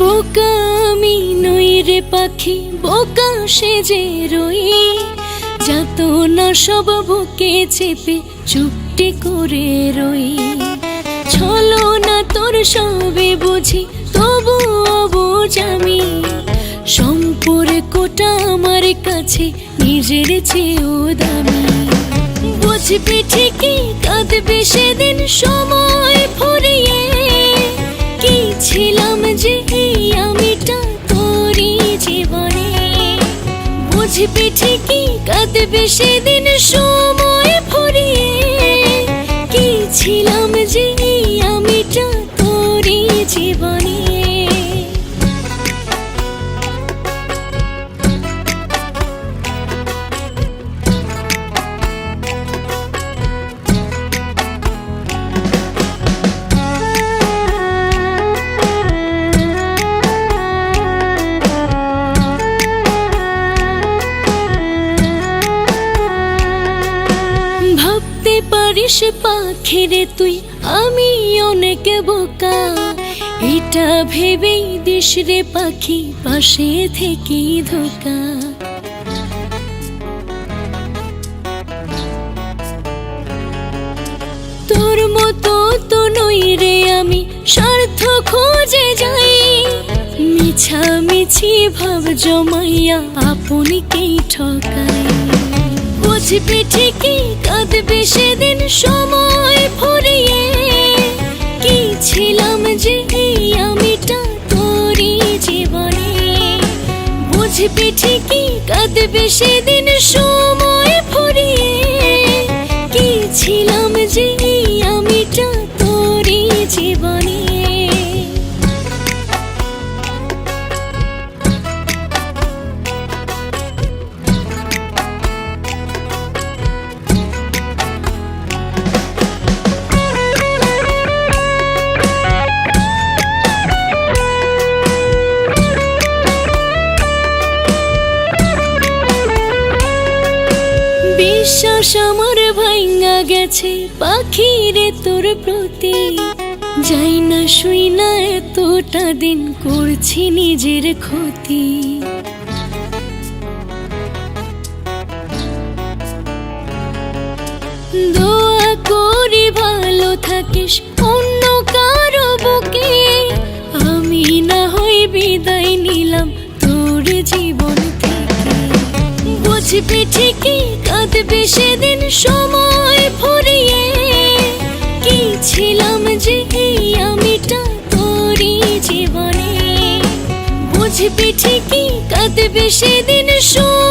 বোকা আমি নই রে পাখি, বোকা সেজে রই। যত না সব বুকে চেপে চুপটি করে রই। ছলো না তোর সবে বুঝি, তবু অবুঝ আমি। সম্পর্কটা আমার কাছে, নিজের চেয়েও দামি। বুঝবি ঠিকই কাঁদবে সেদিন সময় ফুরিয়ে। কি ছিলাম যে বুঝবি ঠিকই কাঁদবে সেদিন সময় পারিস পাখিরে তুই, আমি অনেক বোকা। এটা ভেবেই দিস রে পাখি পাশে থেকে ধোকা। তোর মতো তো নই রে আমি, স্বার্থ খোঁজে যাই। মিছামিছি ভাব জমাইয়া আপনকেই ঠকাই। বুঝবি ঠিকই কাঁদবে সেদিন সময় ফুরিয়ে? কি ছিলাম যে আমিটা তোরই জীবনে? বুঝবে ঠিকই কাঁদবে সেদিন সময় ফুরিয়ে? কি ছিলাম যে বিশ্বাস আমার ভাইঙ্গা গেছে, পাখিরে তোর প্রতি। যাই না শুই না এতটা দিন করছি নিজের ক্ষতি। দোয়া করি ভালো থাকিস, অন্য কারও বুকে। আমি না হই বিদায় নিলাম তোর জীবন থেকে। বুঝবি ঠিকই কাঁদবে সেদিন সময় ফুরিয়ে, কি ছিলাম যে আমিটা তোরই জীবনে? বুঝবি ঠিকই কাঁদবে সেদিন সময়